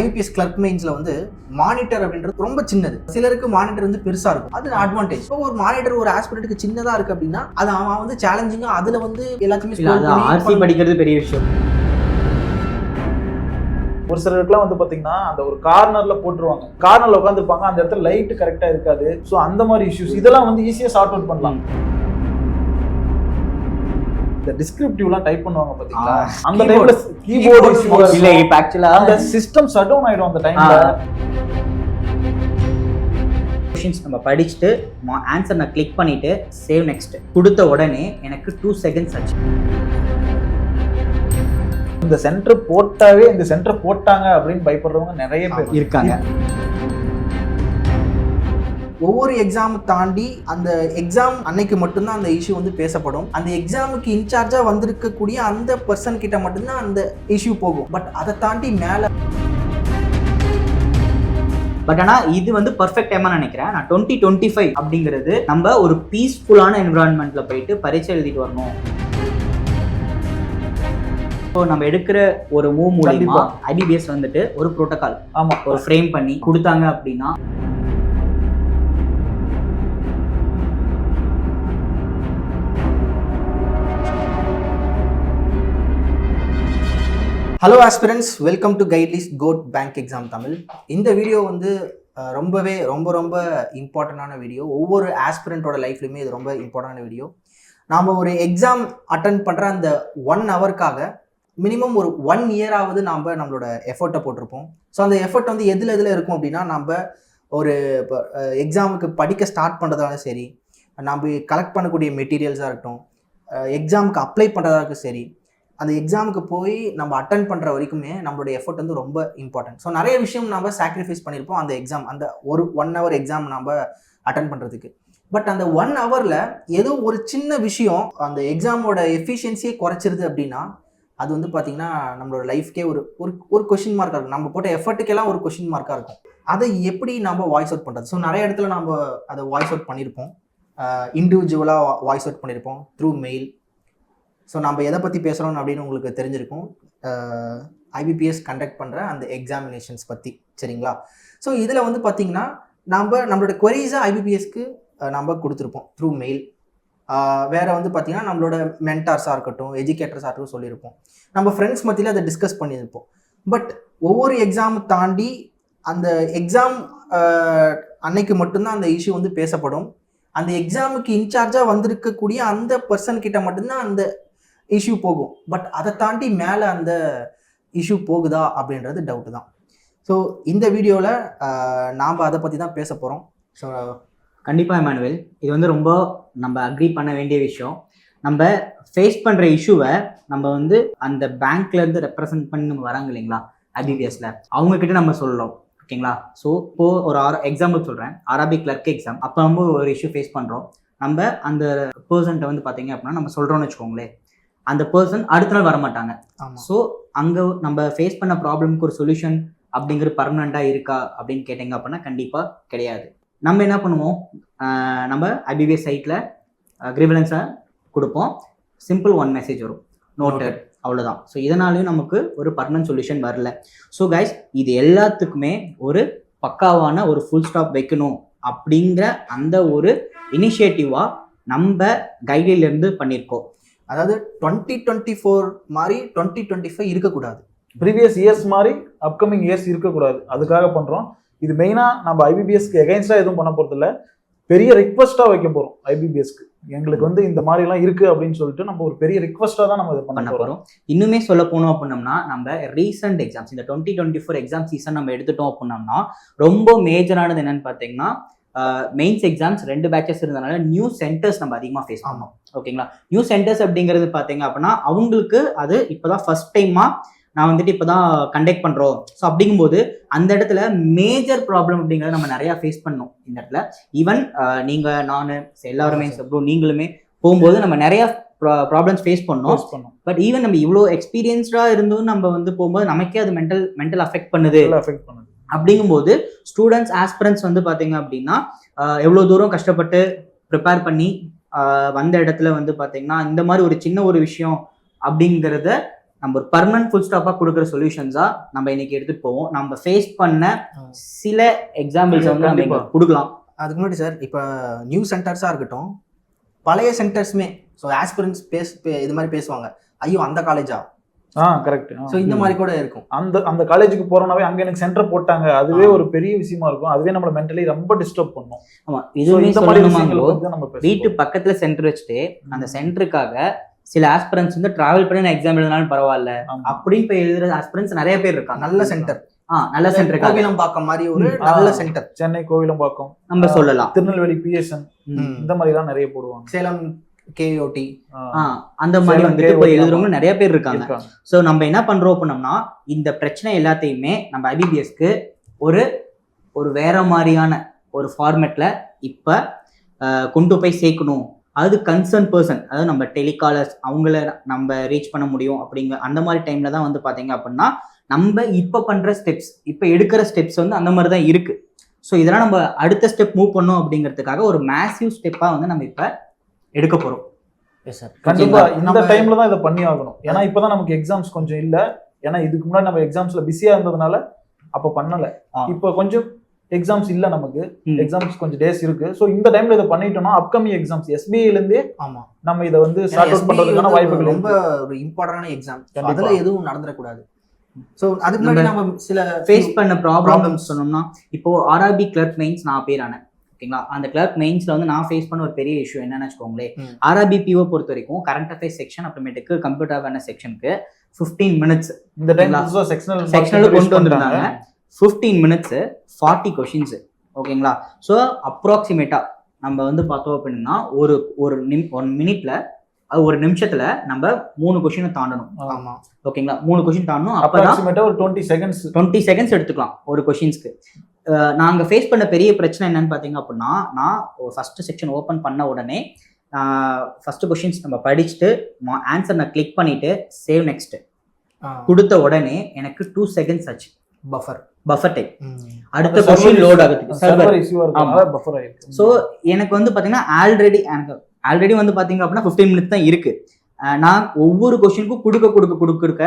IPS clerk மெயின்ஸ்ல வந்து monitor அப்படின்றது ரொம்ப சின்னது. சிலருக்கு மானிட்டர் வந்து பெருசா இருக்கும். அது அட்வான்டேஜ் இப்போ ஒரு மானிட்டர் ஒரு ஆஸ்பிரண்ட்டுக்கு சின்னதா இருக்கு அப்படின்னா அது அவன் வந்து சேலஞ்சிங்கா அதுல வந்து எல்லாத்தையுமே ஆர்சி படிக்கிறது பெரிய விஷயம். ஒரு சிலருக்குலாம் வந்து பாத்தீங்கன்னா அந்த ஒரு கார்னர்ல போட்டுருவாங்க. கார்னர்ல உட்காந்துருப்பாங்க அந்த இடத்துல லைட் கரெக்டா இருக்காது. ஸோ அந்த மாதிரி இஷ்யூஸ் இதெல்லாம் வந்து ஈஸியா சார்ட் அவுட் பண்ணலாம். இந்த டிஸ்கிரிப்டிவ்லாம் டைப் பண்ணுவாங்க பாத்தீங்களா. அந்த. டைம்ல கீபோர்டு இல்ல இப்ப ஆக்சுவலா அந்த சிஸ்டம் ஷட் டவுன் ஆயிடும் அந்த டைம்ல கொஷின்ஸ் நம்ம படிச்சுட்டு ஆன்சர் நான் கிளிக் பண்ணிட்டு சேவ் நெக்ஸ்ட் கொடுத்த உடனே எனக்கு டூ செகண்ட்ஸ் ஆச்சு. இந்த சென்டர் போட்டாவே இந்த சென்டர் போட்டாங்க அப்படின்னு பயப்படுறவங்க நிறைய பேர் இருக்காங்க. ஒவ்வொரு எக்ஸாம் தாண்டி அந்த எக்ஸாம் அன்னைக்கு மட்டும்தான் அந்த இஷ்யூ வந்து பேசப்படும். அந்த எக்ஸாமுக்கு இன்சார்ஜா வந்திருக்கக்கூடிய அந்த பர்சன் கிட்ட மட்டும்தான் அந்த இஷ்யூ போகும். பட் அதை தாண்டி மேல பட் ஆனா இது வந்து பர்ஃபெக்ட் டைமா நினைக்கிறேன். நான் டுவெண்ட்டி டுவெண்ட்டி ஃபைவ் அப்படிங்கிறது நம்ம ஒரு பீஸ்ஃபுல்லான என்விரான்மெண்ட்ல போயிட்டு பரீட்சை எழுதிட்டு வரணும். ஸோ நம்ம எடுக்கிற ஒரு மூவ் மூலியமா. ஐபிபிஎஸ் வந்துட்டு ஒரு புரோட்டோகால் ஆமா. ஒரு ஃப்ரேம் பண்ணி கொடுத்தாங்க அப்படின்னா hello aspirants welcome to Guidely's code bank exam Tamil இந்த வீடியோ வந்து ரொம்பவே ரொம்ப ரொம்ப இம்பார்ட்டண்ட்டான வீடியோ ஒவ்வொரு ஆஸ்பிரண்ட்டோட லைஃப்லையுமே இது ரொம்ப இம்பார்ட்டண்டான வீடியோ நாம் ஒரு எக்ஸாம் அட்டன் பண்ணுற அந்த ஒன் ஹவருக்காக மினிமம் ஒரு ஒன் இயராவது நாம் நம்மளோட எஃபர்ட்டை போட்டிருப்போம். ஸோ அந்த எஃபர்ட் வந்து எதில் எதில் இருக்கும் அப்படின்னா நம்ம ஒரு இப்போ எக்ஸாமுக்கு படிக்க ஸ்டார்ட் பண்ணுறதாலும் சரி நம்ம கலெக்ட் பண்ணக்கூடிய மெட்டீரியல்ஸாக இருக்கட்டும் எக்ஸாமுக்கு அப்ளை பண்ணுறதா இருக்கும் சரி அந்த எக்ஸாமுக்கு போய் நம்ம அட்டன் பண்ணுற வரைக்குமே நம்மளோட எஃபர்ட் வந்து ரொம்ப இம்பார்ட்டன்ட் ஸோ நிறைய விஷயம் நம்ம சாக்ரிஃபைஸ் பண்ணியிருப்போம் அந்த எக்ஸாம் அந்த ஒரு ஒன் ஹவர் எக்ஸாம் நம்ம அட்டன் பண்ணுறதுக்கு பட் அந்த ஒன் ஹவரில் ஏதோ ஒரு சின்ன விஷயம் அந்த எக்ஸாமோட எஃபிஷியன்சியே குறைச்சிருது அப்படின்னா அது வந்து பார்த்திங்கன்னா நம்மளோட லைஃப்க்கே ஒரு ஒரு ஒரு கொஷின் மார்க்காக இருக்கும். நம்ம போட்ட எஃபர்ட்டுக்கெல்லாம் ஒரு கொஷின் மார்க்காக இருக்கும். அதை எப்படி நம்ம வாய்ஸ் அவுட் பண்ணுறது ஸோ நிறைய இடத்துல நம்ம அதை வாய்ஸ் அவுட் பண்ணியிருப்போம் இண்டிவிஜுவலாக வாய்ஸ் அவுட் பண்ணியிருப்போம் த்ரூ மெயில் ஸோ நம்ம எதை பற்றி பேசுகிறோம் அப்படின்னு உங்களுக்கு தெரிஞ்சிருக்கும். ஐபிபிஎஸ் கண்டக்ட் பண்ணுற அந்த எக்ஸாமினேஷன்ஸ் பற்றி சரிங்களா? ஸோ இதில் வந்து பார்த்திங்கன்னா நம்ம நம்மளோட கொரீஸை ஐபிபிஎஸ்க்கு நம்ம கொடுத்துருப்போம் த்ரூ மெயில் வேறு வந்து பார்த்திங்கன்னா நம்மளோட மென்டார்ஸாக இருக்கட்டும் எஜுகேட்டர்ஸாக இருக்கட்டும் சொல்லியிருப்போம். நம்ம ஃப்ரெண்ட்ஸ் மத்தியில் அதை டிஸ்கஸ் பண்ணியிருப்போம். பட் ஒவ்வொரு எக்ஸாம் தாண்டி அந்த எக்ஸாம் அன்னைக்கு மட்டும்தான் அந்த இஷ்யூ வந்து பேசப்படும். அந்த எக்ஸாமுக்கு இன்சார்ஜாக வந்திருக்கக்கூடிய அந்த பர்சன் கிட்ட மட்டும்தான் அந்த இஷ்யூ போகும். பட் அதை தாண்டி மேலே அந்த இஷ்யூ போகுதா அப்படின்றது டவுட்டு தான். ஸோ இந்த வீடியோவில் நாம் அதை பற்றி தான் பேச போகிறோம் ஸோ கண்டிப்பாக மேனுவல் இது வந்து ரொம்ப நம்ம அக்ரி பண்ண வேண்டிய விஷயம். நம்ம ஃபேஸ் பண்ணுற இஷ்யூவை நம்ம வந்து அந்த பேங்க்லேருந்து ரெப்ரசன்ட் பண்ணி நம்ம வராங்க இல்லைங்களா? ஐபிபிஎஸ்ல அவங்கக்கிட்ட நம்ம சொல்லலாம் ஓகேங்களா? ஸோ இப்போது ஒரு ஆர எக்ஸாம்பிள் சொல்கிறேன் அரபிக் கிளர்க் எக்ஸாம் அப்போ நம்ம ஒரு இஷ்யூ ஃபேஸ் பண்ணுறோம் நம்ம அந்த பர்சன்ட்டை வந்து பார்த்தீங்க அப்படின்னா நம்ம சொல்கிறோம்னு வச்சுக்கோங்களேன். அந்த பர்சன் அடுத்த நாள் வர மாட்டாங்க ஆமாம் ஸோ அங்கே நம்ம ஃபேஸ் பண்ண ப்ராப்ளம்க்கு ஒரு சொல்யூஷன் அப்படிங்கிற பர்மனெண்ட்டாக இருக்கா அப்படின்னு கேட்டிங்க அப்படின்னா கண்டிப்பாக கிடையாது. நம்ம என்ன பண்ணுவோம்? நம்ம ஐபிபிஎஸ் சைட்டில் கிரிவலன்ஸை கொடுப்போம். சிம்பிள் ஒன் மெசேஜ் வரும். நோட்டட் அவ்வளோதான் ஸோ இதனாலையும் நமக்கு ஒரு பர்மனன்ட் சொல்யூஷன் வரல. ஸோ கைஸ் இது எல்லாத்துக்குமே ஒரு பக்காவான ஒரு ஃபுல் ஸ்டாப் வைக்கணும் அப்படிங்கிற அந்த ஒரு இனிஷியேட்டிவாக நம்ம கைட்லைன்லேருந்து பண்ணியிருக்கோம். அதாவது டுவெண்ட்டி டுவெண்ட்டி ஃபோர் மாதிரி டுவெண்ட்டி டுவெண்ட்டி ஃபைவ் இருக்கக்கூடாது. ப்ரீவியஸ் இயர்ஸ் மாதிரி அப்கமிங் இயர்ஸ் இருக்கக்கூடாது. அதுக்காக பண்றோம். இது மெயினா நம்ம ஐபிபிஎஸ்க்கு எகைன்ஸ்டா எதுவும் பண்ண போறது இல்ல பெரிய ரிக்வஸ்டா வைக்க போறோம் ஐபிபிஎஸ்க்கு எங்களுக்கு வந்து இந்த மாதிரி எல்லாம் இருக்கு அப்படின்னு சொல்லிட்டு நம்ம ஒரு பெரிய ரிக்வஸ்டா தான் நம்ம இதை பண்ண போகிறோம் இன்னுமே சொல்ல போனோம் அப்படின்னம்னா நம்ம ரீசெண்ட் எக்ஸாம்ஸ் இந்த twenty twenty four exam season நம்ம எடுத்துட்டோம் அப்படின்னம்னா ரொம்ப மேஜரானது என்னன்னு பார்த்தீங்கன்னா மெயின்ஸ் எக்ஸாம்ஸ் ரெண்டு பேட்சஸ் இருந்தனால நியூ சென்டர்ஸ் நம்ம அதிகமாக ஃபேஸ் பண்ணோம். ஓகேங்களா? நியூ சென்டர்ஸ் அப்படிங்கிறது பார்த்தீங்க அப்படின்னா அவங்களுக்கு அது இப்போதான் ஃபர்ஸ்ட் டைமாக நான் வந்துட்டு இப்போதான் கண்டக்ட் பண்ணுறோம் ஸோ அப்படிங்கும்போது அந்த இடத்துல மேஜர் ப்ராப்ளம் அப்படிங்கிறத நம்ம நிறையா ஃபேஸ் பண்ணோம் இந்த இடத்துல. ஈவன் நீங்கள் நான் எல்லாருமே ப்ரோ நீங்களுமே போகும்போது நம்ம நிறைய ப்ராப்ளம்ஸ் ஃபேஸ் பண்ணோம். பட் ஈவன் நம்ம இவ்வளோ எக்ஸ்பீரியன்ஸ்டாக இருந்தும் நம்ம வந்து போகும்போது நமக்கே அது மென்டல் மென்டல் அஃபெக்ட் பண்ணுது. அஃபெக்ட் பண்ணுது. அப்படிங்கும்போது ஸ்டூடெண்ட்ஸ் ஆஸ்பிரன்ஸ் வந்து பார்த்தீங்க அப்படின்னா எவ்வளோ தூரம் கஷ்டப்பட்டு ப்ரிப்பேர் பண்ணி வந்த இடத்துல வந்து பார்த்தீங்கன்னா இந்த மாதிரி ஒரு சின்ன ஒரு விஷயம் அப்படிங்கிறத நம்ம ஒரு பர்மனன்ட் ஃபுல் ஸ்டாப்பாக கொடுக்குற சொல்யூஷன்ஸா நம்ம இன்னைக்கு எடுத்துட்டு போவோம். நம்ம ஃபேஸ் பண்ண சில எக்ஸாம்பிள்ஸ் வந்து நம்ம. கொடுக்கலாம். அதுக்கு முன்னாடி சார் இப்போ நியூ சென்டர்ஸாக இருக்கட்டும் பழைய சென்டர்ஸுமே ஸோ ஆஸ்பிரன்ஸ் பேஸ் இது மாதிரி பேசுவாங்க. ஐயோ அந்த காலேஜா ஆ கரெக்ட் ஸோ இந்த மாதிரி கூட இருக்கும். அந்த அந்த காலேஜுக்கு போறோம்னாவே அங்க எனக்கு சென்டர் போட்டாங்க. அதுவே. ஒரு பெரிய விஷயமா இருக்கும். அதுவே நம்மள மென்டலி ரொம்ப டிஸ்டர்ப் பண்ணும். ஆமா இதுவுமே இந்த மாதிரி வீட்டு பக்கத்துல சென்டர் வச்சுட்டு அந்த சென்டருக்காக சில ஆஸ்பிரன்ஸ் வந்து டிராவல் பண்ணி நான் எக்ஸாம் எழுதினாலும் பரவாயில்ல. அப்படின்னு போய் எழுதுற ஆஸ்பிரன்ஸ் நிறைய பேர் இருக்காங்க. நல்ல சென்டர் ஆ நல்ல சென்டருக்காக கோவிலம் பார்க்க மாதிரி ஒரு. நல்ல. சென்டர் சென்னை கோவிலம்பாக்கம். நம்ம சொல்லலாம். திருநெல்வேலி பிஎஸ்என். இந்த மாதிரி எல்லாம் நிறைய போடுவாங்க. சேலம் கேஓடி அந்த மாதிரி வந்துட்டு போய் எழுதுறவங்க நிறைய பேர் இருக்காங்க. ஸோ நம்ம என்ன பண்றோம் அப்படின்னம்னா இந்த பிரச்சனை எல்லாத்தையுமே நம்ம ஐபிபிஎஸ்க்கு ஒரு ஒரு வேற மாதிரியான ஒரு ஃபார்மேட்ல இப்ப கொண்டு போய் சேர்க்கணும். அது கன்சர்ன் பர்சன் அதாவது நம்ம டெலிகாலர்ஸ் அவங்கள நம்ம ரீச் பண்ண முடியும் அப்படிங்க அந்த மாதிரி டைம்ல தான் வந்து பாத்தீங்க அப்படின்னா நம்ம இப்ப பண்ற ஸ்டெப்ஸ் இப்ப எடுக்கிற ஸ்டெப்ஸ் வந்து அந்த மாதிரி தான் இருக்கு. ஸோ இதெல்லாம் நம்ம அடுத்த ஸ்டெப் மூவ் பண்ணோம் அப்படிங்கிறதுக்காக ஒரு மேசிவ் ஸ்டெப்பா வந்து நம்ம இப்ப எடுக்க போறோம். எஸ் சார் கண்டிப்பா இந்த டைம்ல தான் இதை பண்ணி ஆகணும். ஏன்னா இப்பதான் நமக்கு எக்ஸாம்ஸ் கொஞ்சம் இல்ல. ஏன்னா இதுக்கு முன்னாடி நம்ம எக்ஸாம்ஸ்ல பிஸியா இருந்ததுனால அப்ப பண்ணல. இப்போ கொஞ்சம் எக்ஸாம்ஸ் இல்ல நமக்கு. எக்ஸாம்ஸ் கொஞ்சம் டேஸ் இருக்கு. சோ இந்த டைம்ல இதை பண்ணிட்டோம்னா அப்கமிங் எக்ஸாம்ஸ் எஸ்பிஐல இருந்தே ஆமா. நம்ம இதை வந்து சார்ட் அவுட் பண்றதுக்கான வாய்ப்புகள் ரொம்ப ஒரு இம்பார்ட்டன்டான எக்ஸாம். அதுல எதுவும் நடந்துடக்கூடாது. ஸோ அதுக்கு முன்னாடி நம்ம சில ஃபேஸ் பண்ண ப்ராப்ளம்ஸ். சொன்னோம்னா இப்போ ஆர்ஆர்பி கிளர்க் மெயின்ஸ் நான் பேர் ஆனேன். ஓகேங்களா? அந்த கிளர்க் மெயின்ஸ்ல வந்து நான் ஃபேஸ் பண்ண ஒரு பெரிய இஷ்யூ என்னன்னு வச்சுக்கோங்களேன் ம். ஆர்ஆர்பி பிஓ பொறுத்த வரைக்கும் கரண்ட் அஃபேர்ஸ் செக்ஷன் அப்புறமேட்டுக்கு கம்ப்யூட்டர் அவேர்னஸ் செக்ஷனுக்கு ஃபிஃப்டீன் மினிட்ஸ் இந்த செக்ஷனல் செக்ஷனல் கொண்டு வந்திருந்தாங்க. ஃபிஃப்டீன் மினிட்ஸ் ஃபார்ட்டி கொஷின்ஸ் ஓகேங்களா? ஸோ அப்ராக்சிமேட்டா நம்ம வந்து பார்த்தோம் அப்படின்னா ஒரு ஒரு நிம் ஒன் மினிட்ல அது ஒரு நிமிஷத்துல நம்ம மூணு கொஷினை தாண்டணும். ஆமா. ஓகேங்களா? மூணு கொஷின் தாண்டணும். அப்பதான் ஒரு டுவெண்ட்டி செகண்ட்ஸ் டுவெண்ட்டி செகண்ட்ஸ் எடுத்துக்கலாம் ஒரு கொஷின்ஸ்க்கு நாங்கள் ஃபேஸ் பண்ண பெரிய பிரச்சனை என்னன்னு பார்த்தீங்க அப்படின்னா நான் ஃபர்ஸ்ட் செக்ஷன் ஓப்பன் பண்ண உடனே ஃபர்ஸ்ட் கொஷின்ஸ் நம்ம படிச்சுட்டு ஆன்சர் நான் கிளிக் பண்ணிட்டு சேவ் நெக்ஸ்ட் கொடுத்த உடனே எனக்கு டூ செகண்ட்ஸ் ஆச்சு. பஃபர் பஃபர் டைம் அடுத்த கொஷின் லோட் ஆகுது. சர்வர் பஃபர் ஆயிருக்கு. ஸோ எனக்கு வந்து பார்த்தீங்கன்னா ஆல்ரெடி எனக்கு ஆல்ரெடி வந்து பார்த்தீங்க அப்படின்னா ஃபிஃப்டீன் மினிட்ஸ் தான் இருக்கு. நான் ஒவ்வொரு கொடுக்க கொடுக்க கொடுக்க கொடுக்க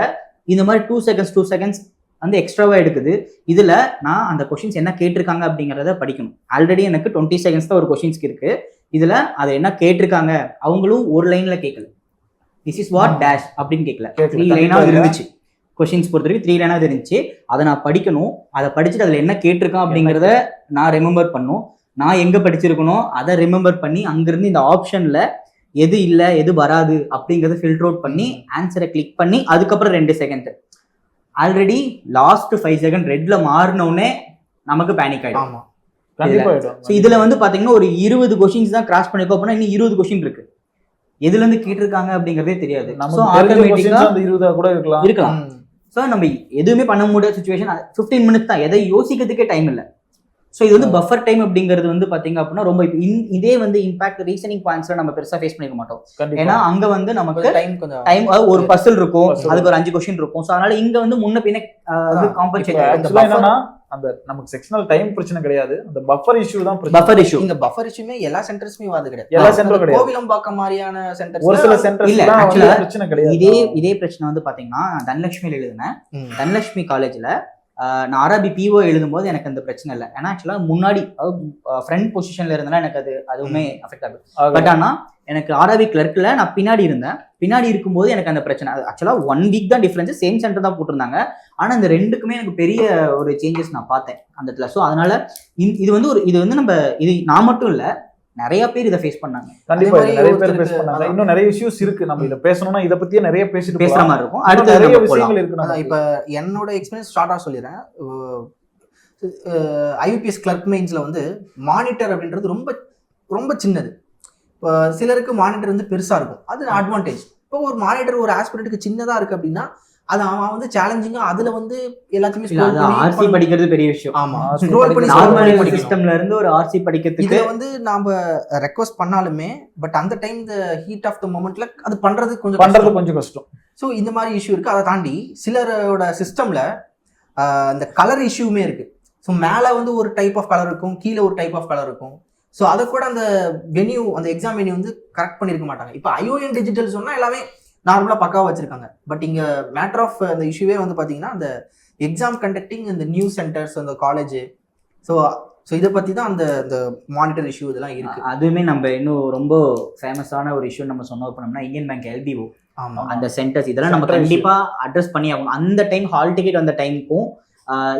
இந்த மாதிரி டூ செகண்ட்ஸ் டூ செகண்ட்ஸ் வந்து எக்ஸ்ட்ராவா எடுக்குது. இதுல நான் அந்த கொஷின்ஸ் என்ன கேட்டிருக்காங்க அப்படிங்கறத படிக்கணும். ஆல்ரெடி எனக்கு டுவெண்ட்டி செகண்ட்ஸ் தான் ஒரு கொஷின்ஸ்க்கு இருக்கு. இதுல அதை என்ன கேட்டிருக்காங்க? அவங்களும் ஒரு லைன்ல கேட்கல திஸ் இஸ் வாட் டேஷ் அப்படின்னு கேட்கல. த்ரீ கண்டிப்பா லைனா இல்ல. இருந்துச்சு. கொஷின்ஸ் பொறுத்த வரைக்கும் த்ரீ லைனா இருந்துச்சு. அதை நான் படிக்கணும். அதை படிச்சுட்டு அதுல என்ன கேட்டிருக்கான் அப்படிங்கறத நான் ரிமெம்பர் பண்ணும். நான் எங்க படிச்சிருக்கணும் அதை ரிமெம்பர் பண்ணி அங்கிருந்து இந்த ஆப்ஷன்ல எது இல்ல எது வராது அப்படிங்கறத ஃபில்டர் அவுட் பண்ணி ஆன்சரை கிளிக் பண்ணி அதுக்கப்புறம் ரெண்டு second already last five second ரெட்ல மாறினோடனே நமக்கு பேனிக் ஆயிடும். ஆமா. ஸோ இதுல வந்து பாத்தீங்கன்னா ஒரு இருபது கொஷின்ஸ் தான் கிராஸ் பண்ணிருக்கோம் அப்படின்னா இன்னும் இருபது கொஷின் இருக்கு. எதுல இருந்து கேட்டிருக்காங்க அப்படிங்கறதே தெரியாது. ஸோ ஆட்டோமேட்டிக்கா இருபதா கூட இருக்கலாம். இருக்கலாம். ஸோ நம்ம எதுவுமே பண்ண முடியாத சுச்சுவேஷன் ஃபிஃப்டீன் மினிட்ஸ் தான். எதை யோசிக்கிறதுக்கே டைம் இல்லை. ஸோ இது வந்து பஃபர் டைம் அப்படிங்கிறது வந்து பாத்தீங்க அப்படின்னா ரொம்ப இதே வந்து இம்பாக்ட் ரீசனிங் பாயிண்ட்ஸ்ல நம்ம பெருசா ஃபேஸ் பண்ணிக்க மாட்டோம். ஏன்னா அங்க வந்து நமக்கு டைம் கொஞ்சம் டைம் ஒரு பசில் இருக்கும். அதுக்கு ஒரு அஞ்சு கொஸ்டின் இருக்கும். ஸோ அதனால இங்க வந்து முன்ன பின்ன வந்து என்னன்னா அந்த நமக்கு செக்ஷனல் டைம் பிரச்சனை கிடையாது. அந்த பஃபர் இஷ்யூ தான் பிரச்சனை. பஃபர் இஷ்யூ இந்த பஃபர் இஷ்யூமே எல்லா சென்டர்ஸ்மே வருது கிடையாது. எல்லா அந்த கிடையாது. கோவிலம் பார்க்க மாதிரியான சென்டர்ஸ் ஒரு சில சென்டர்ஸ் இல்ல, வந்து பிரச்சனை கிடையாது. இதே இதே பிரச்சனை வந்து பாத்தீங்கன்னா தனலட்சுமியில் எழுதினேன். தனலட்சுமி காலேஜ்ல நான் ஆர்ஆர்பி பிஓ எழுதும்போது எனக்கு அந்த பிரச்சனை இல்லை. ஏன்னா ஆக்சுவலா முன்னாடி ஃப்ரண்ட் பொசிஷன்ல இருந்தாலும் எனக்கு அது அதுவுமே அஃபெக்ட் ஆகுது. பட் ஆனா எனக்கு ஆர்ஆர்பி கிளர்க்ல நான் பின்னாடி இருந்தேன். பின்னாடி இருக்கும்போது எனக்கு அந்த பிரச்சனை. ஆக்சுவலா ஒன் வீக் தான் டிஃபரன்ஸ் சேம் சென்டர் தான் போட்டிருந்தாங்க. ஆனா இந்த ரெண்டுக்குமே எனக்கு பெரிய ஒரு சேஞ்சஸ் நான் பார்த்தேன் அந்த இடத்துல. ஸோ அதனால இது வந்து ஒரு இது வந்து நம்ம இது நான் மட்டும் இல்ல நிறைய பேர் இதை ஃபேஸ் பண்ணாங்க. கண்டிப்பா நிறைய பேர் ஒருத்தருக்கு பேஸ் பண்ணாங்க. இன்னும் நிறைய இஷ்யூஸ் இருக்கு. நம்ம இத பேசணும்னா இத பத்தியே நிறைய பேசிட்டு பேசுற. மாதிரி இருக்கும். அடுத்து நிறைய விஷயங்கள் இருக்கு. இப்ப என்னோட எக்ஸ்பீரியன்ஸ் ஷார்ட்டா சொல்லிடுறேன். ஐபிஎஸ் கிளர்க் மெயின்ஸ்ல வந்து மானிட்டர் அப்படின்றது ரொம்ப ரொம்ப சின்னது. இப்போ சிலருக்கு மானிட்டர் வந்து பெருசா இருக்கும். அது அட்வான்டேஜ் இப்போ ஒரு மானிட்டர் ஒரு ஆஸ்பிரண்ட்டுக்கு சின்னதா இருக்கு அப்படின்னா அது அவன் வந்து சேலஞ்சிங்கா அதுல வந்து எல்லாத்தையுமே ஆர்சி படிக்கிறது பெரிய விஷயம். ஆமா. ஆ, ஸ்க்ரோல் பண்ணி நார்மல். சிஸ்டம்ல இருந்து ஒரு ஆர்சி படிக்கிறதுக்கு இதுல வந்து நாம ரெக்வஸ்ட் பண்ணாலுமே பட் அந்த டைம் இந்த ஹீட் ஆஃப் த மொமெண்ட்ல அது பண்றது கொஞ்சம் பண்றது கஷ்டம். கொஞ்சம் கஷ்டம். ஸோ இந்த மாதிரி இஷ்யூ இருக்கு. அதை தாண்டி சிலரோட சிஸ்டம்ல இந்த கலர் இஷ்யூமே இருக்கு. ஸோ மேலே வந்து ஒரு டைப் ஆஃப் கலர் இருக்கும் கீழே ஒரு டைப் ஆஃப் கலர் இருக்கும். ஸோ அதை கூட அந்த வென்யூ அந்த எக்ஸாம் வென்யூ வந்து கரெக்ட் பண்ணியிருக்க மாட்டாங்க. இப்போ ஐஓஎன் டிஜிட்டல் சொன்னா எல்லாமே நார்மலா பக்காவா வச்சிருக்காங்க. பட் இங்க மேட்டர் ஆஃப் அந்த இஷ்யூவே வந்து பாத்தீங்கன்னா அந்த எக்ஸாம் கண்டக்டிங் இந்த நியூ சென்டர்ஸ் அந்த காலேஜ் ஸோ ஸோ இதை பத்தி தான் அந்த இந்த மானிட்டர் இஷ்யூ இதெல்லாம் இருக்கு. அதுவுமே நம்ம இன்னும் ரொம்ப ஃபேமஸான ஒரு இஷ்யூ நம்ம சொன்னோம். பண்ணோம்னா இந்தியன் பேங்க் எல்பிஓ ஆமா. அந்த சென்டர்ஸ் இதெல்லாம் நம்ம Center issue. கண்டிப்பா அட்ரஸ் பண்ணி ஆகணும். அந்த டைம் ஹால் டிக்கெட் வந்த டைமுக்கும்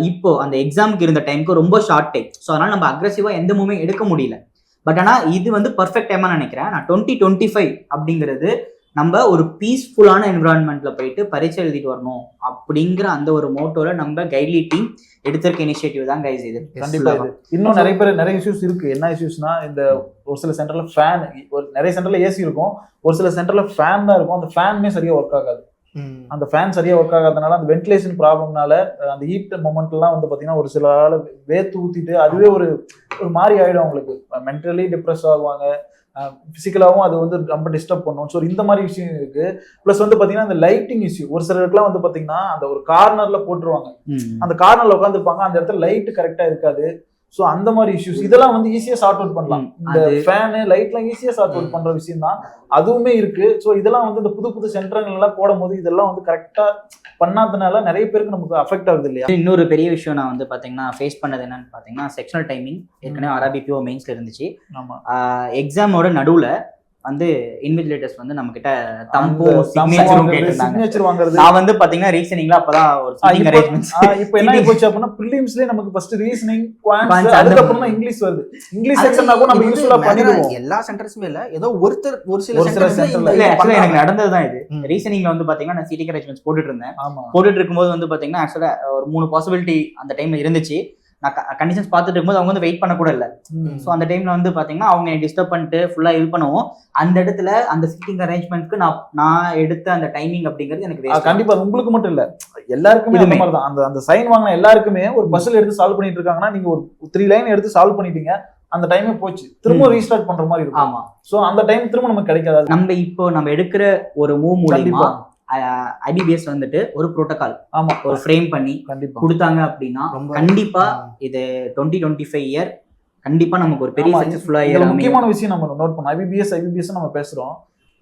இப்போ அந்த எக்ஸாமுக்கு இருந்த டைமுக்கும் ரொம்ப ஷார்ட் டைம் ஸோ அதனால நம்ம அக்ரெசிவா எந்த மூவ்மே எடுக்க முடியல. பட் ஆனா இது வந்து பர்ஃபெக்ட் டைமா நினைக்கிறேன். நான் டுவெண்ட்டி டுவெண்ட்டி ஃபைவ் அப்படிங்கிறது நம்ம ஒரு பீஸ்ஃபுல்லான என்விரான்மெண்ட்ல போயிட்டு பரீட்சை எழுதிட்டு வரணும் அப்படிங்கிற அந்த ஒரு மோட்டோல நம்ம கைட்லி டீம் எடுத்திருக்க இனிஷியேட்டிவ் தான் கைஸ் இது. கண்டிப்பா இன்னும் நிறைய பேர் நிறைய இஷ்யூஸ் இருக்கு. என்ன இஷ்யூஸ்னா இந்த ஒரு சில சென்டர்ல ஃபேன் ஒரு நிறைய சென்டர்ல ஏசி இருக்கும். ஒரு சில சென்டர்ல ஃபேன் தான் இருக்கும். அந்த ஃபேனுமே சரியா ஒர்க் ஆகாது. அந்த ஃபேன் சரியா ஒர்க் ஆகாதனால அந்த வென்டிலேஷன் ப்ராப்ளம்னால அந்த ஹீட் மொமெண்ட்லாம் வந்து பாத்தீங்கன்னா ஒரு சில ஆள் வேத்து ஊத்திட்டு அதுவே ஒரு ஒரு மாதிரி ஆயிடும் அவங்களுக்கு. Mentally depress ஆகுவாங்க. பிசிக்கலாகவும் அது வந்து ரொம்ப டிஸ்டர்ப் பண்ணும். ஸோ இந்த மாதிரி விஷயம் இருக்கு. ப்ளஸ் வந்து பாத்தீங்கன்னா அந்த லைட்டிங் இஷ்யூ ஒரு சிலருக்குலாம் வந்து பாத்தீங்கன்னா அந்த ஒரு கார்னர்ல போட்டுருவாங்க. அந்த கார்னர்ல உட்காந்துருப்பாங்க அந்த இடத்துல லைட் கரெக்டா இருக்காது. ஸோ அந்த மாதிரி இஷ்யூஸ் இதெல்லாம் வந்து ஈஸியா சார்ட் அவுட் பண்ணலாம். இந்த ஃபேனு லைட்லாம் ஈஸியா சார்ட் அவுட் பண்ற விஷயம் தான். அதுவுமே இருக்கு. ஸோ இதெல்லாம் வந்து இந்த புது புது சென்டர்கள் எல்லாம் போடும்போது இதெல்லாம் வந்து கரெக்டா பண்ணாதனால நிறைய பேருக்கு நமக்கு அஃபெக்ட் ஆகுது இல்லையா? இன்னொரு பெரிய விஷயம் நான் வந்து பாத்தீங்கன்னா ஃபேஸ் பண்ணது என்னன்னு பாத்தீங்கன்னா செக்ஷனல் டைமிங் ஏற்கனவே ஆர்ஆபிபிஓ மெயின்ஸ்ல இருந்துச்சு. ஆமா. எக்ஸாமோட நடுவுல வந்து இன்விஜிலேட்டர்ஸ் வந்து நம்ம கிட்ட தம்பும் சிக்னேச்சரும் கேட்டிருந்தாங்க. சிக்னேச்சர் வாங்குறது. நான் வந்து பாத்தீங்கன்னா ரீசனிங்ல அப்பதான் ஒரு சீட்டிங் ஆ, இப்போ என்ன ஆகி போச்சு அப்படின்னா பிலிம்ஸ்லயே நமக்கு ஃபர்ஸ்ட் ரீசனிங் குவான்ஸ் அதுக்கப்புறம் தான் இங்கிலீஷ் வருது. இங்கிலீஷ் செக்ஷன்னா கூட நம்ம மேக்ஸிமம் பண்ணிடுவோம். எல்லா சென்டர்ஸுமே இல்ல. ஏதோ ஒருத்தர் ஒரு சில சென்டர்ஸ்ல இல்ல ஆக்சுவலா எனக்கு பண்றாங்க. நடந்ததுதான் இது. ரீசனிங்ல வந்து பாத்தீங்கன்னா நான் சீட்டிங் அரேஞ்ச்மெண்ட்ஸ் போட்டுட்டு இருந்தேன். போட்டுட்டு இருக்கும்போது வந்து பாத்தீங்கன்னா ஆக்சுவலா ஒரு மூணு பாசிபிலிட்டி அந்த டைம்ல இருந்துச்சு. நான் கண்டிஷன்ஸ் பார்த்துட்டு இருக்கும்போது அவங்க வந்து வெயிட் பண்ண கூட இல்ல. ஸோ அந்த டைம்ல வந்து பாத்தீங்கன்னா அவங்க டிஸ்டர்ப் பண்ணிட்டு ஃபுல்லா இது பண்ணுவோம். அந்த இடத்துல அந்த சீட்டிங் அரேஞ்ச்மெண்ட்க்கு நான் நான் எடுத்த அந்த டைமிங் அப்படிங்கிறது எனக்கு. கண்டிப்பா உங்களுக்கு மட்டும் இல்ல. எல்லாருக்குமே அந்த இதுமே. மாதிரி தான் அந்த அந்த சைன் வாங்கின எல்லாருக்குமே ஒரு பஸ்ல எடுத்து சால்வ் பண்ணிட்டு இருக்காங்கன்னா நீங்க ஒரு த்ரீ லைன் எடுத்து சால்வ் பண்ணிட்டீங்க அந்த டைமே போச்சு. திரும்ப. ரீஸ்டார்ட் பண்ற மாதிரி இருக்கும். ஆமா. சோ அந்த டைம் திரும்ப நமக்கு கிடைக்காது. நம்ம இப்போ நம்ம எடுக்கிற ஒரு மூவ் மூலியமா ஐபிபிஎஸ் வந்துட்டு ஒரு புரோட்டோகால் ஆமா. ஒரு ஃப்ரேம் பண்ணி கொடுத்தாங்க அப்படின்னா கண்டிப்பா. இது டுவெண்ட்டி டுவெண்ட்டி ஃபைவ் இயர் கண்டிப்பா நமக்கு ஒரு பெரிய சக்சஸ்ஃபுல்லா இயர் முக்கியமான விஷயம் நம்ம நோட் பண்ணோம் ஐபிபிஎஸ் ஐபிபிஎஸ் நம்ம பேசுறோம்.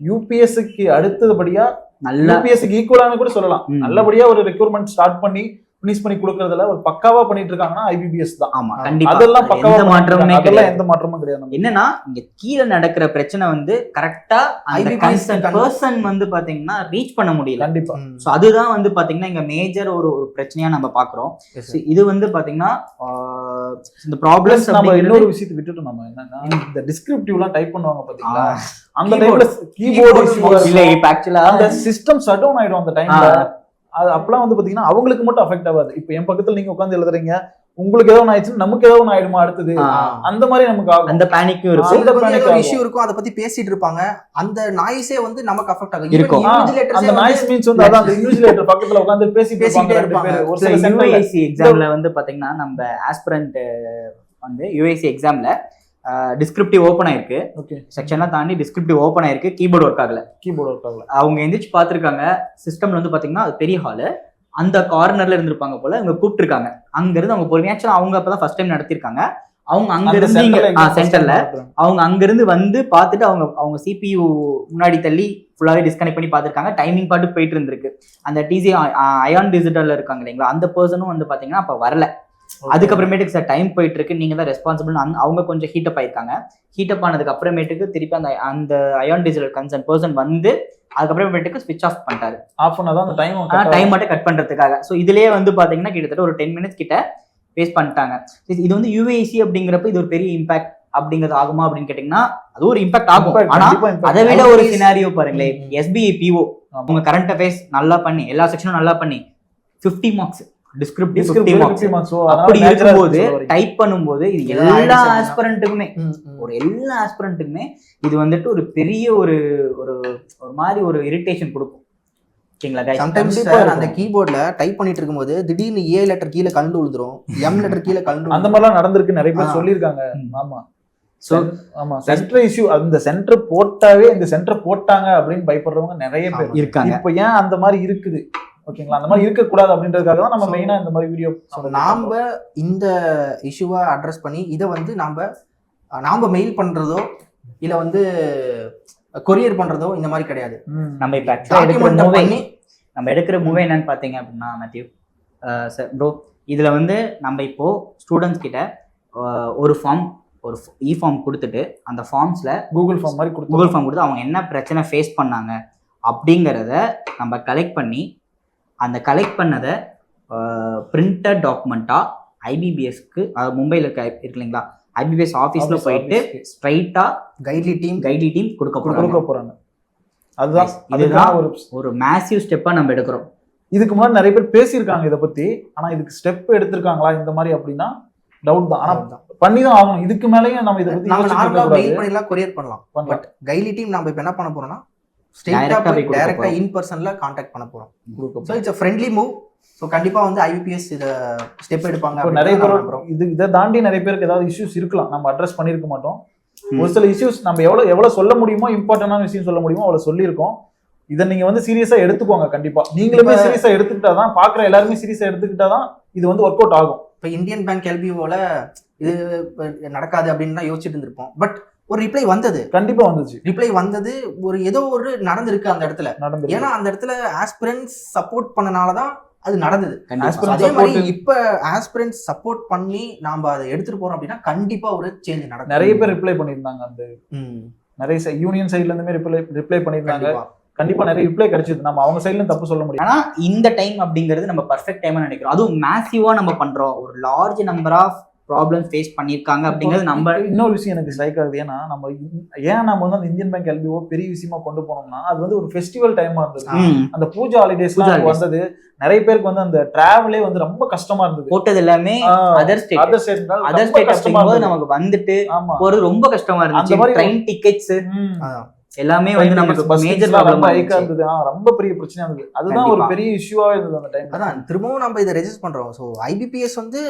யூபிஎஸ்க்கு அடுத்தபடியா நல்லா யூபிஎஸ்க்கு ஈக்குவலானு கூட சொல்லலாம். நல்லபடியா ஒரு ரெக்ரூட்மெண்ட் ஸ்டார்ட் பண்ணி ஃபினிஷ் பண்ணி கொடுக்கறதுல ஒரு பக்காவா பண்ணிட்டு இருக்காங்கன்னா ஐபிபிஎஸ் தான். ஆமா கண்டிப்பா. அதெல்லாம் பக்காவா அதெல்லாம் கிடையாது. எந்த மாற்றமும் கிடையாது. என்னன்னா இங்க கீழே நடக்கிற பிரச்சனை வந்து கரெக்டா அந்த பர்சன் வந்து பாத்தீங்கன்னா ரீச் பண்ண முடியல. கண்டிப்பா. சோ அதுதான் வந்து பாத்தீங்கன்னா இங்க மேஜர் ஒரு ஒரு பிரச்சனையா நம்ம பாக்குறோம். இது வந்து பாத்தீங்கன்னா இந்த ப்ராப்ளம்ஸ் நம்ம இன்னொரு விஷயத்தை விட்டுட்டோம் நம்ம. என்னன்னா இந்த டிஸ்கிரிப்டிவ் எல்லாம் டைப் பண்ணுவாங்க பாத்தீங்களா? அந்த Keyboard. டைம்ல கீபோர்டு இல்ல இப்ப ஆக்சுவலா அந்த சிஸ்டம் ஷட் டவுன் ஆயிடும் அந்த டைம்ல அது அப்பெல்லாம் வந்து பாத்தீங்கன்னா அவங்களுக்கு மட்டும் அஃபெக்ட் ஆகாது. இப்போ என் பக்கத்துல நீங்க உட்காந்து எழுதுறீங்க உங்களுக்கு ஏதோ ஒன்று ஆயிடுச்சுன்னா நமக்கு ஏதோ ஒன்று ஆயிடுமா அடுத்தது? அந்த மாதிரி நமக்கு ஆகும். அந்த பேனிக்கும் இருக்கும். அந்த ஏதோ ஆகும். இஷ்யூ இருக்கும் அதை பத்தி பேசிட்டு இருப்பாங்க. அந்த நாய்ஸே வந்து நமக்கு அஃபெக்ட் ஆகும். இருக்கும். அந்த நாய்ஸ் மீன்ஸ் வந்து அதான் அந்த இன்விஜிலேட்டர் பக்கத்துல உட்காந்து பேசிட்டு பேசிக்கிட்டே இருப்பாங்க. ஒரு சில யூஐசி எக்ஸாம்ல வந்து பாத்தீங்கன்னா நம்ம ஆஸ்பிரண்ட் வந்து யூஐசி எக்ஸாம்ல டிஸ்கிரிப்டிவ் ஓப்பன் ஆயிருக்கு. ஓகே செக்ஷன்லாம் தாண்டி டிஸ்கிரிப்டிவ் ஓப்பன் ஆயிருக்கு. கீபோர்டு ஒர்க் ஆகல. கீபோர்டு ஒர்க் ஆகல. அவங்க எந்திரிச்சு பார்த்திருக்காங்க. சிஸ்டம்ல வந்து பாத்தீங்கன்னா அது பெரிய ஹாலு அந்த கார்னர்ல இருந்திருப்பாங்க போல இவங்க கூப்பிட்டுருக்காங்க. அங்க இருந்து அவங்க பொறுமையா அவங்க அப்பதான் ஃபர்ஸ்ட் டைம் நடத்திருக்காங்க. அவங்க அங்க இருந்து சென்டர்ல சென்டர்ல அவங்க அங்க இருந்து வந்து பார்த்துட்டு அவங்க அவங்க சிபியு முன்னாடி தள்ளி ஃபுல்லாவே டிஸ்கனெக்ட் பண்ணி பார்த்திருக்காங்க. டைமிங் பாட்டு போயிட்டு இருந்திருக்கு. அந்த டிசி அயான் டிஜிட்டல்ல இருக்காங்க இல்லைங்களா? அந்த பர்சனும் வந்து பாத்தீங்கன்னா அப்ப வரல. அதுக்கப்புறமேட்டுக்கு சார் டைம் போயிட்டு இருக்கு நீங்க தான் ரெஸ்பான்சிபிள் அவங்க கொஞ்சம் ஹீட்டப் ஆயிருக்காங்க. ஹீட்டப் ஆனதுக்கு அப்புறமேட்டுக்கு திருப்பி அந்த அந்த அயான் டிஜிட்டல் கன்சர்ன் பர்சன் வந்து அதுக்கப்புறமேட்டுக்கு ஸ்விட்ச் ஆஃப் பண்ணிட்டாரு. ஆஃப் பண்ணாதான் அந்த டைம் டைம் மட்டும் கட் பண்றதுக்காக. ஸோ இதுலயே வந்து பாத்தீங்கன்னா கிட்டத்தட்ட ஒரு டென் மினிட்ஸ் கிட்ட வேஸ்ட் பண்ணிட்டாங்க. இது- வந்து யூஏசி அப்படிங்கிறப்ப இது ஒரு பெரிய இம்பாக்ட் அப்படிங்கிறது ஆகுமா அப்படின்னு கேட்டீங்கன்னா அது ஒரு இம்பாக்ட் ஆகும். ஆனா அதை விட ஒரு சினாரியோ பாருங்களேன். SBI PO. உங்க கரண்ட் அஃபேர்ஸ் நல்லா பண்ணி எல்லா செக்ஷனும் நல்லா பண்ணி 50 மார்க்ஸ் டிஸ்கிரிப்டிவ் 50 மார்க்ஸ் அப்படி இருக்கும்போது டைப் பண்ணும்போது இது எல்லா. ஆஸ்பிரண்ட்டுக்குமே. ஒரு எல்லா ஆஸ்பிரண்ட்டுக்குமே இது வந்துட்டு ஒரு பெரிய ஒரு ஒரு ஒரு மாதிரி ஒரு இரிட்டேஷன் கொடுக்கும்? சம்டைம்ஸ். அந்த கீபோர்ட்ல டைப் பண்ணிட்டு இருக்கும்போது திடீர்னு ஏ லெட்டர் கீழே கலந்து விழுந்துரும் எம் லெட்டர் கீழே கலந்து அந்த. மாதிரிலாம் நடந்திருக்கு நிறைய பேர். சொல்லியிருக்காங்க. ஆமா So, ஆமா சென்டர் இஷ்யூ அந்த சென்டர் போட்டாவே இந்த சென்டர் போட்டாங்க அப்படின்னு பயப்படுறவங்க நிறைய பேர் இருக்காங்க இப்போ ஏன் அந்த மாதிரி இருக்குது ஓகேங்களா? அந்த மாதிரி இருக்க கூடாது அப்படின்றதுக்காக தான் நம்ம So, மெயினா இந்த மாதிரி வீடியோ நாம இந்த இஷ்யூவை அட்ரஸ் பண்ணி இதை வந்து நாம நாம மெயில் பண்றதோ இல்ல வந்து கொரியர் பண்றதோ இந்த மாதிரி கிடையாது. நம்ம இப்போ ஆக்சுவலாக எடுக்கிற டாக்குமெண்ட் மூவி பண்ணி நம்ம எடுக்கிற மூவி என்னன்னு பார்த்தீங்க அப்படின்னா மேத்யூ சார் ப்ரோ இதில் வந்து நம்ம இப்போ ஸ்டூடெண்ட்ஸ் கிட்ட ஒரு ஃபார்ம் ஒரு இ ஃபார்ம் கொடுத்துட்டு அந்த ஃபார்ம்ஸில் கூகுள் ஃபார்ம் மாதிரி கொடுத்து கூகுள் ஃபார்ம் கொடுத்து அவங்க என்ன பிரச்சனை ஃபேஸ் பண்ணாங்க அப்படிங்கிறத நம்ம கலெக்ட் பண்ணி அந்த கலெக்ட் பண்ணதை பிரிண்டட் டாக்குமெண்ட்டாக ஐபிபிஎஸ்க்கு மும்பையில் இருக்க இருக்கு இல்லைங்களா ஐபிபிஎஸ் ஆஃபீஸில் போயிட்டு. ஸ்ட்ரைட்டாக கைட்லி டீம் கைட்லி டீம் கொடுக்க கொடுக்க போகிறாங்க அதுதான் இதுதான் ஒரு ஒரு மேசிவ் ஸ்டெப்பாக நம்ம எடுக்கிறோம். இதுக்கு முன்னாடி நிறைய பேர் பேசியிருக்காங்க இதை பத்தி. ஆனா இதுக்கு ஸ்டெப் எடுத்திருக்காங்களா இந்த மாதிரி அப்படின்னா டவுட் தான். ஆனா பண்ணி தான் ஆகணும். இதுக்கு மேலேயும் நம்ம இதை பத்தி நம்ம யோசிச்சுட்டு நார்மலா இருக்கக்கூடாது. மெயில் பண்ணிலாம் கொரியர் பண்ணலாம். பண்ணலாம். பட் கைலி டீம் நம்ம இப்போ என்ன பண்ண போறோம்னா Direct ஸ்ட்ரெயிட்டா ஆ போய் போய் கொடுக்க டைரக்டா போறோம். இன் பர்சன்ல காண்டாக்ட் பண்ண போறோம். கொடுக்க so it's friendly move so கண்டிப்பா வந்து ஐபிபிஎஸ் இத ஸ்டெப் எடுப்பாங்க நிறைய தான் பேர். இது இதை தாண்டி நிறைய பேருக்கு ஏதாவது இஷ்யூஸ் இருக்கலாம். நம்ம அட்ரஸ் பண்ணியிருக்க மாட்டோம். ஒரு சில இஷ்யூஸ் நம்ம எவ்வளவு எவ்வளவு சொல்ல முடியுமோ இம்பார்ட்டன்டான விஷயம் சொல்ல முடியுமோ அவ்வளவு சொல்லியிருக்கோம். இதை நீங்க வந்து சீரியஸா எடுத்துக்கோங்க கண்டிப்பா. நீங்களுமே சீரியஸா எடுத்துக்கிட்டாதான் பாக்குற எல்லாருமே சீரியஸா எடுத்துக்கிட்டாதான் இது வந்து ஒர்க் அவுட் ஆகும். இப்போ இந்தியன் பேங்க் எல்பிஓல இது நடக்காது அப்படின்னு தான் யோசிச்சுட்டு இருந்திருப்போம். பட் ஒரு ரிப்ளை வந்தது. கண்டிப்பா வந்துச்சு. ரிப்ளை வந்தது ஒரு ஏதோ ஒரு நடந்திருக்கு அந்த இடத்துல. நடந்து ஏன்னா அந்த இடத்துல ஆஸ்பிரன்ஸ் சப்போர்ட் பண்ணனால தான் அது நடந்தது. அதே மாதிரி support- இப்ப ஆஸ்பிரன்ஸ் சப்போர்ட் பண்ணி நாம அதை எடுத்துட்டு போறோம் அப்படின்னா கண்டிப்பா ஒரு சேஞ்ச் நடக்கும். நிறைய பேர் ரிப்ளை பண்ணியிருந்தாங்க அந்த ம், நிறைய யூனியன் சைட்ல இருந்துமே ரிப்ளை ரிப்ளை பண்ணியிருந்தாங்க. கண்டிப்பா. கண்டிப்பா நிறைய ரிப்ளை கிடைச்சது. நம்ம அவங்க சைட்ல தப்பு சொல்ல முடியும் ஆனா இந்த டைம் அப்படிங்கிறது நம்ம பர்ஃபெக்ட் டைமா நினைக்கிறோம். அதுவும் மேசிவா நம்ம பண்றோம். ஒரு large number of problem face பண்ணிருக்காங்க அப்படிங்கிறது நம்ம இன்னொரு விஷயம் எனக்கு ஸ்ட்ரைக் ஆகுது. ஏன்னா நம்ம ஏன் நம்ம வந்து அந்த இந்தியன் பேங்க் எல்பிஓ பெரிய விஷயமா கொண்டு போனோம்னா அது வந்து ஒரு ஃபெஸ்டிவல் டைமா இருந்தது. அந்த பூஜா ஹாலிடேஸ்லாம் holidays. வந்தது. நிறைய பேருக்கு வந்து அந்த டிராவலே வந்து ரொம்ப கஷ்டமா இருந்தது. போட்டது எல்லாமே other state other state other state அப்படிங்கும்போது நமக்கு வந்துட்டு போறது ரொம்ப கஷ்டமா அந்த இருந்துச்சு. மாதிரி ட்ரெயின் டிக்கெட்ஸ். எல்லாமே வந்து நமக்கு மேஜர் ப்ராப்ளம் ஆ இருந்தது. ரொம்ப பெரிய பிரச்சனையா இருந்தது. அதுதான் ஒரு. பெரிய இஷ்யூவாவே இருந்தது அந்த டைம் அதான் திரும்பவும் நம்ம இதை ரெஜிஸ்டர் பண்றோம். ஸோ ஐபிபிஎஸ் வந்து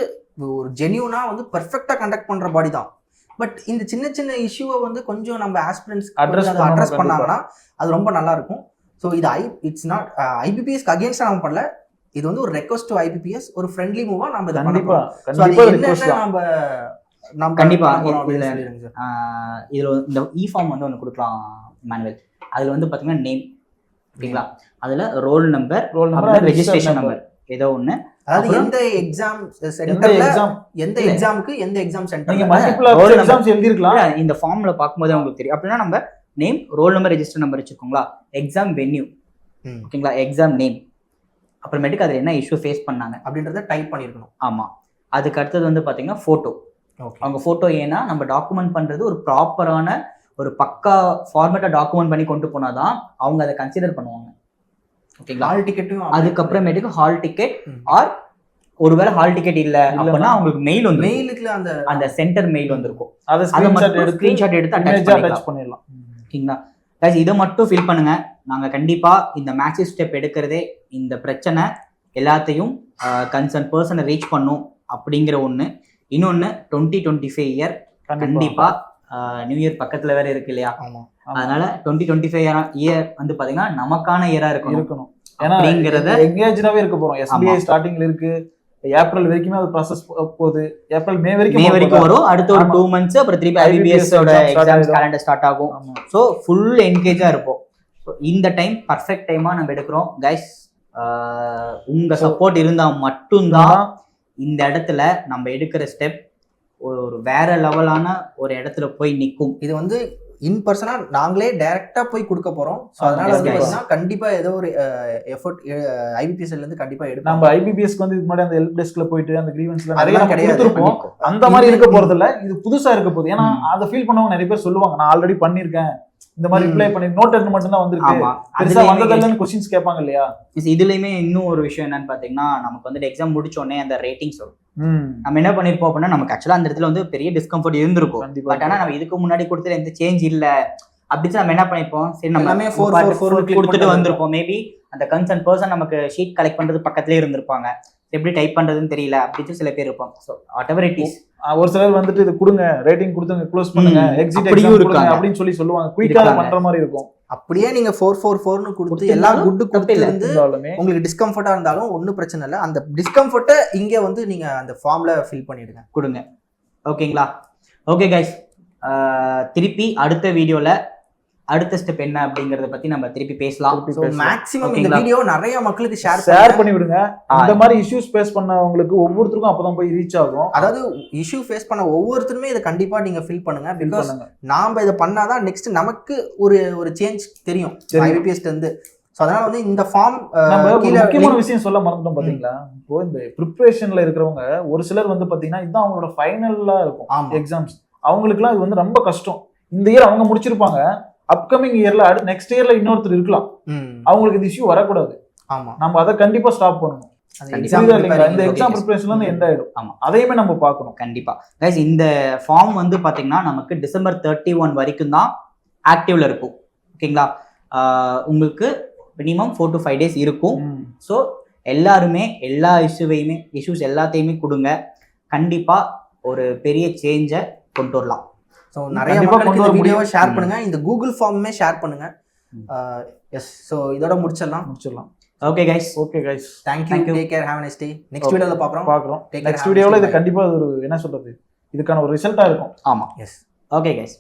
ஒரு ஜென்யூனா வந்து பெர்ஃபெக்டா கண்டக்ட் பண்ற பாடி தான். பட் இந்த சின்ன சின்ன இஷ்யூவை வந்து கொஞ்சம் நம்ம ஆஸ்பிரன்ஸ் அட்ரஸ் கண்டிப்பா. பண்ணாங்கன்னா அது ரொம்ப நல்லா இருக்கும். ஸோ இது ஐ இட்ஸ் நாட் ஐபிபிஎஸ்க்கு அகேன்ஸ்டா நம்ம பண்ணல. இது வந்து ஒரு ரெக்வஸ்ட் டு ஐபிபிஎஸ் ஒரு ஃப்ரெண்ட்லி மூவா நம்ம இதை பண்ண கண்டிப்பா. போறோம். So அது கண்டிப்பா ரிக்வஸ்ட் என்னென்ன தான். நம்ம நம்ம கண்டிப்பா. பண்ண போறோம் அப்படின்னு இதுல- இந்த இ ஃபார்ம் வந்து ஒன்று கொடுக்கலாம் மேனுவல் அதுல வந்து பாத்தீங்கன்னா நேம் ஓகேங்களா? அதுல roll number roll number registration number ஏதோ ஒண்ணு. அதாவது எந்த எக்ஸாம் சென்டர்ல எக்ஸாம் எந்த. எக்ஸாமுக்கு எந்த எக்ஸாம் நீங்க centre multiple roll number. Exams எழுதிருக்கலாம் இந்த ஃபார்ம்ல பார்க்கும்போது உங்களுக்கு தெரியும். அப்படின்னா நம்ம name roll number register number வச்சுக்கோங்களா exam venue. ஓகேங்களா எக்ஸாம் நேம் அப்புறமேட்டுக்கு அதுல என்ன இஷ்யூ ஃபேஸ் பண்ணாங்க? அப்படின்றத டைப் பண்ணிருக்கணும். ஆமா. அதுக்கு அடுத்தது வந்து பாத்தீங்கன்னா போட்டோ ஓகே அவங்க போட்டோ ஏன்னா நம்ம டாக்குமெண்ட் பண்றது ஒரு ப்ராப்பரான ஒரு பக்கா ஃபார்மேட்டா டாக்குமெண்ட் பண்ணி கொண்டு போனாதான் அவங்க அதை கன்சிடர் பண்ணுவாங்க. ஓகேங்களா? ஹால் டிக்கெட்டும் அதுக்கப்புறமேட்டுக்கு ஹால் டிக்கெட். ஆர் ஒருவேளை ஹால் டிக்கெட் இல்ல அப்படின்னா அவங்களுக்கு மெயில் வந்து மெயிலுக்குல அந்த அந்த சென்டர் மெயில் வந்திருக்கும். அதை ஸ்கிரீன்ஷாட் எடுத்து அட்டாச் பண்ணிடலாம். ஓகேங்களா? Guys இதை மட்டும் ஃபில் பண்ணுங்க. நாங்க கண்டிப்பா இந்த மேக்ஸிவ் ஸ்டெப் எடுக்கிறதே இந்த பிரச்சனை எல்லாத்தையும் கன்சர்ன் பர்சனை ரீச் பண்ணும் அப்படிங்கிற ஒண்ணு. இன்னொன்னு டுவெண்ட்டி டுவெண்ட்டி ஃபைவ் இயர் கண்டிப்பா நியூ இயர் பக்கத்துல வேற இருக்கு இல்லையா? ஆமா. அதனால டுவெண்ட்டி டுவெண்ட்டி ஃபைவ் இயர் வந்து பாத்தீங்கன்னா நமக்கான இயரா இருக்கணும். இருக்கணும். ஏன்னா எங்கேஜாவே இருக்க போறோம். எஸ்பிஐ. ஸ்டார்டிங்ல இருக்கு. ஏப்ரல் வரைக்குமே அது ப்ராசஸ் போகுது. ஏப்ரல் மே வரைக்கும் மே வரைக்கும். வரும். அடுத்த ஒரு. டூ மந்த்ஸ் அப்புறம் திருப்பி IBPS ஐபிபிஎஸ் ஓட exam start எக்ஸாம்ஸ் ஆயிடும். கேலண்டர் ஸ்டார்ட் ஆகும். ஸோ ஃபுல் என்கேஜா இருப்போம். இந்த டைம் பர்ஃபெக்ட் டைமா நம்ம எடுக்கிறோம். கைஸ் உங்க So- சப்போர்ட் இருந்தா மட்டும்தான் தான் இந்த இடத்துல நம்ம எடுக்கிற ஸ்டெப் ஒரு வேற லெவலான ஒரு இடத்துல போய் நிற்கும் இது வந்து இன் பர்சனா நாங்களே டைரக்டா போய் கொடுக்க போறோம். ஸோ அதனால வந்து guys. பாத்தீங்கன்னா கண்டிப்பா ஏதோ ஒரு எஃபர்ட் ஐபிபிஎஸ்ல இருந்து கண்டிப்பா நம்ம ஐபிபிஎஸ்க்கு வந்து இதுக்கு முன்னாடி அந்த ஹெல்ப் டெஸ்க்ல போயிட்டு அந்த கிரீவன்ஸ்ல அதெல்லாம் கிடையாது. அந்த மாதிரி இருக்க போறது இல்ல இது புதுசா இருக்க போகுது. ஏன்னா. அதை ஃபீல் பண்ணவங்க நிறைய பேர் சொல்லுவாங்க நான் ஆல்ரெடி பண்ணிருக்கேன் இந்த மாதிரி. ரிப்ளை பண்ணி நோட் எடுத்து மட்டும் தான் வந்திருக்கு பெருசா வந்ததில்லன்னு கொஸ்டின்ஸ் கேட்பாங்க இல்லையா? இதுலயுமே இன்னும் ஒரு விஷயம் என்னன்னு பாத்தீங்கன்னா நமக்கு வந்துட்டு எக்ஸாம் முடிச்ச உடனே அந்த ரேட்டிங்ஸ் வரும். ம். நம்ம என்ன பண்ணிருப்போம் அப்படின்னா நமக்கு ஆக்சுவலா அந்த இடத்துல வந்து பெரிய டிஸ்கம்ஃபர்ட் இருந்திருக்கும். பட் ஆனா நம்ம இதுக்கு முன்னாடி கொடுத்தது எந்த சேஞ்ச் இல்ல. அப்படின்னு நம்ம என்ன பண்ணிருப்போம்? சரி நம்ம full click கொடுத்துட்டு வந்திருப்போம். மேபி அந்த கன்சர்ன் பர்சன் நமக்கு ஷீட் கலெக்ட் பண்றது பக்கத்துலயே இருந்திருப்பாங்க. எப்படி டைப் பண்றதுன்னு தெரியல அப்படின்னு சில பேர் இருப்பாங்க. So whatever it is ஒரு சிலர் வந்துட்டு இது கொடுங்க ரேட்டிங் கொடுத்துங்க க்ளோஸ் பண்ணுங்க எக்ஸிட் எக்ஸாம் அப்படின்னு சொல்லி சொல்லுவாங்க. குயிக்கா. பண்ற மாதிரி இருக்கும். அப்படியே நீங்க ஃபோர் ஃபோர் ஃபோர்னு கொடுத்து எல்லா குட்டு தப்பு இல்ல. கொடுத்து இருந்தாலுமே. உங்களுக்கு டிஸ்கம்ஃபர்ட்டா இருந்தாலும் ஒன்றும் பிரச்சனை இல்லை. அந்த டிஸ்கம்ஃபர்ட்டை இங்க வந்து நீங்க அந்த ஃபார்ம்ல ஃபில் பண்ணிடுங்க. கொடுங்க. ஓகேங்களா ஓகே கைஸ் திருப்பி அடுத்த வீடியோல அடுத்த ஸ்டெப் என்ன அப்படிங்கறத பத்தி நம்ம திருப்பி பேசலாம். மேக்ஸிமம் இந்த? வீடியோ நிறைய மக்களுக்கு ஷேர் ஷேர் பண்ணி விடுங்க இந்த மாதிரி இஷ்யூஸ் ஃபேஸ் பண்ணவங்களுக்கு ஒவ்வொருத்தருக்கும் அப்பதான் போய் ரீச் ஆகும். அதாவது இஷ்யூ ஃபேஸ் பண்ண ஒவ்வொருத்தருமே இதை கண்டிப்பா நீங்க ஃபில் பண்ணுங்க. பிகாஸ். நாம இதை பண்ணாதான் நெக்ஸ்ட் நமக்கு ஒரு ஒரு சேஞ்ச் தெரியும். தெரியும். ஐபிபிஎஸ் இருந்து. ஸோ அதனால வந்து இந்த ஃபார்ம் முக்கியமான விஷயம் சொல்ல மறந்துட்டோம் பாத்தீங்களா? இப்போ இந்த ப்ரிப்பரேஷன்ல இருக்கிறவங்க ஒரு சிலர் வந்து பாத்தீங்கன்னா இதுதான் அவங்களோட ஃபைனலா இருக்கும். எக்ஸாம்ஸ் அவங்களுக்குலாம் இது வந்து ரொம்ப கஷ்டம். இந்த இயர் அவங்க முடிச்சிருப்பாங்க. அப்கமிங் இயர்ல அடுத்து நெக்ஸ்ட் இயர்ல இன்னொருத்தர் இருக்கலாம். அவங்களுக்கு இந்த இஷ்யூ வரக்கூடாது. ஆமா. நம்ம அதை கண்டிப்பா ஸ்டாப் பண்ணணும். இந்த okay. எக்ஸாம் ப்ரிப்பரேஷன்ல இருந்து எண்ட் ஆயிடும். ஆமா. அதையுமே நம்ம பார்க்கணும். கண்டிப்பா. கைஸ் இந்த ஃபார்ம் வந்து பாத்தீங்கன்னா நமக்கு டிசம்பர் தேர்ட்டி ஒன் வரைக்கும் தான் ஆக்டிவ்ல இருக்கும். ஓகேங்களா? உங்களுக்கு minimum four to five days இருக்கும். ஸோ எல்லாருமே எல்லா இஷ்யூவையுமே இஷ்யூஸ் எல்லாத்தையுமே கொடுங்க. கண்டிப்பா ஒரு பெரிய சேஞ்சை கொண்டு வரலாம். ஸோ நிறைய மக்களுக்கு இந்த வீடியோவை. ஷேர். பண்ணுங்க. இந்த கூகுள் ஃபார்முமே ஷேர் பண்ணுங்க. எஸ் ஸோ இதோட முடிச்சிடலாம். முடிச்சிடலாம். Okay guys okay guys Thank you. Take care have next day next. வீடியோவில் பார்க்குறோம். பார்க்குறோம். நெக்ஸ்ட் வீடியோவில் இது day. கண்டிப்பா இது ஒரு என்ன சொல்றது? இதுக்கான ஒரு ரிசல்ட்டா இருக்கும். ஆமா. S okay guys